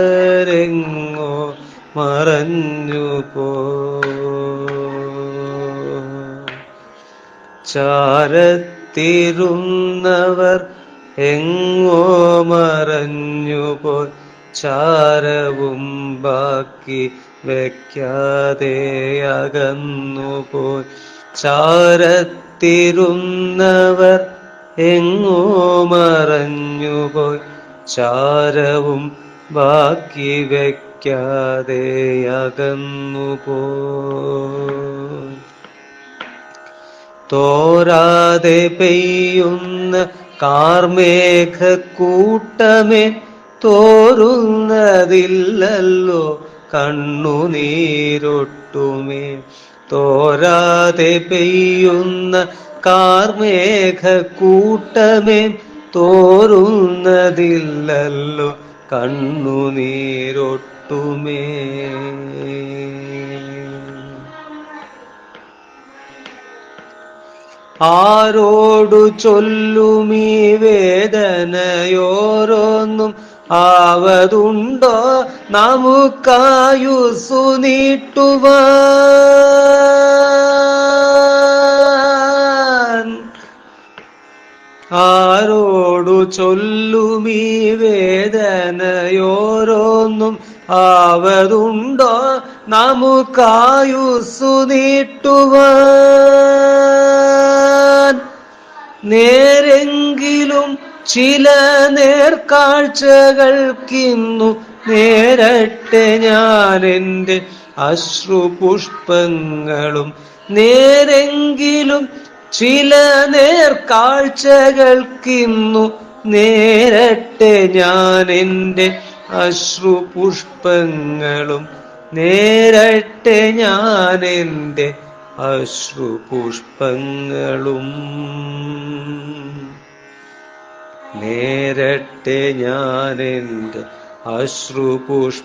ചാരത്തിരുന്നവരെങ്ങോ മറഞ്ഞു പോ ചാരത്തിരുന്നവർ എങ്ങോ മറഞ്ഞുപോയി. ചാരവും ബാക്കി വെക്കാതെ അകന്നുപോയി. ചാരത്തിരുന്നവർ എങ്ങോ മറഞ്ഞുപോയി. ചാരവും ബാക്കി വെക്കാതെ അകന്നുപോയി. തോരാതെ പെയ്യുന്ന കാർമേഘക്കൂട്ടമേ തോരുന്നതില്ലല്ലോ കണ്ണുനീരൊട്ടുമേ. തോരാതെ പെയ്യുന്ന കാർമേഘക്കൂട്ടമേ തോരുന്നതില്ലല്ലോ കണ്ണുനീരൊട്ടുമേ. ആരോടു ചൊല്ലുമീ വേദനയോരോന്നും ആവതുണ്ടോ? നമുക്കായുസു നീട്ടുവാൻ. ആരോടു ചൊല്ലുമീ വേദനയോരോന്നും ആവതുണ്ടോ? നമുക്കായുസു നീട്ടുവാൻ. നേരെങ്കിലും ചില നേർക്കാഴ്ചകൾക്കിന്നു നേരട്ടെ ഞാൻ എന്റെ അശ്രുപുഷ്പങ്ങളും നേരെങ്കിലും ചില നേർക്കാഴ്ചകൾക്കിന്നു നേരട്ടെ ഞാൻ എന്റെ അശ്രുപുഷ്പങ്ങളും നേരട്ടെ ഞാൻ എന്റെ അശ്രുപുഷ്പങ്ങളും. നേരട്ടെ ഞാനെന്റെ അശ്രുപുഷ്പങ്ങളും